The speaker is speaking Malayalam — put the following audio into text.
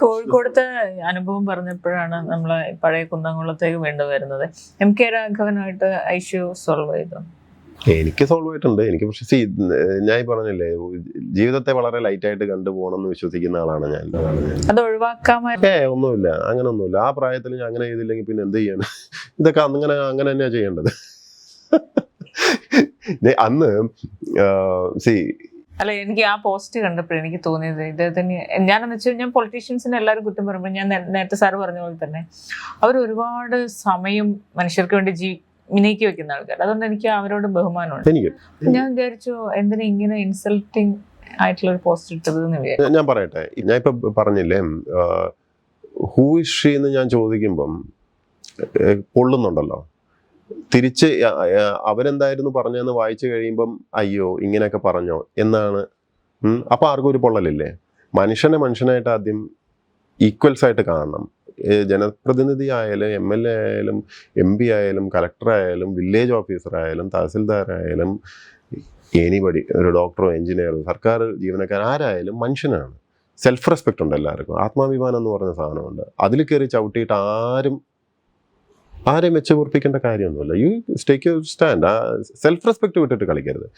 കോഴിക്കോടത്തെ അനുഭവം പറഞ്ഞപ്പോഴാണ് നമ്മൾ പഴയ കുന്നംകുളത്തേക്ക് വീണ്ടും വരുന്നത്. എം കെ രാഘവനായിട്ട് ഐഷ്യു സോൾവ് ചെയ്തു? എനിക്ക് സോൾവ് ആയിട്ടുണ്ട്. എനിക്ക് പക്ഷേ സി ഞാൻ പറഞ്ഞില്ലേ ജീവിതത്തെ വളരെ ലൈറ്റായിട്ട് കണ്ടുപോകണം എന്ന് വിശ്വസിക്കുന്ന ആളാണ് ഞാൻ. അത് ഒഴിവാക്കാമായിരുന്നു ഏ ഒന്നുമില്ല. അങ്ങനെ ഒന്നുമില്ല ആ പ്രായത്തിൽ ഞാൻ അങ്ങനെ ചെയ്തില്ലെങ്കിൽ പിന്നെ എന്ത് ചെയ്യാണ്? ഇതൊക്കെ അങ്ങനെ അങ്ങനെ തന്നെയാണ് ചെയ്യേണ്ടത്. അന്ന് സി അല്ല എനിക്ക് ആ പോസ്റ്റ് കണ്ടപ്പോൾ എനിക്ക് തോന്നിയത് ഇദ്ദേഹത്തിന് ഞാനെന്ന് വെച്ചാൽ ഞാൻ പൊളിറ്റീഷ്യൻസിനെ എല്ലാവരും കുറ്റം പറയുമ്പോൾ ഞാൻ നേരത്തെ സാറ് പറഞ്ഞ പോലെ തന്നെ അവർ ഒരുപാട് സമയം മനുഷ്യർക്ക് വേണ്ടി ജീ വിനയിക്കി വെക്കുന്ന ആൾക്കാർ അതുകൊണ്ട് എനിക്ക് അവരോട് ബഹുമാനമുണ്ട്. ഞാൻ വിചാരിച്ചു എന്തിനാ ഇങ്ങനെ ഇൻസൾട്ടിങ് ആയിട്ടുള്ള ഒരു പോസ്റ്റ് ഇട്ടത് എന്ന് വിചാരിച്ചു. ഞാൻ- പറയട്ടെ ഞാൻ ഇപ്പൊ പറഞ്ഞില്ലേ ഹൂ ഷീ എന്ന് ഞാൻ ചോദിക്കുമ്പം പൊള്ളുന്നുണ്ടല്ലോ തിരിച്ച് അവരെന്തായിരുന്നു പറഞ്ഞതെന്ന് വായിച്ചു കഴിയുമ്പം അയ്യോ ഇങ്ങനെയൊക്കെ പറഞ്ഞോ എന്നാണ്. അപ്പോൾ അപ്പൊ ആർക്കും ഒരു പൊള്ളലില്ലേ? മനുഷ്യനെ മനുഷ്യനായിട്ട് ആദ്യം ഈക്വൽസ് ആയിട്ട് കാണണം. ജനപ്രതിനിധി ആയാലും എം എൽ എ ആയാലും എം പി ആയാലും കലക്ടർ ആയാലും വില്ലേജ് ഓഫീസർ ആയാലും തഹസിൽദാർ ആയാലും എനിബടി ഒരു ഡോക്ടറോ എഞ്ചിനീയറോ സർക്കാർ ജീവനക്കാർ ആരായാലും മനുഷ്യനാണ്. സെൽഫ് റെസ്പെക്റ്റ് ഉണ്ട് എല്ലാവർക്കും. ആത്മാഭിമാനം എന്ന് പറഞ്ഞ സാധനമുണ്ട്. അതിൽ കയറി ചവിട്ടിയിട്ട് ആരും ആരെയും വെച്ച് പൊറപ്പിക്കേണ്ട കാര്യമൊന്നുമില്ല. യു സ്റ്റേക്ക് സ്റ്റാൻഡ് ആ സെൽഫ് റെസ്പെക്ട് വിട്ടിട്ട് കളിക്കരുത്.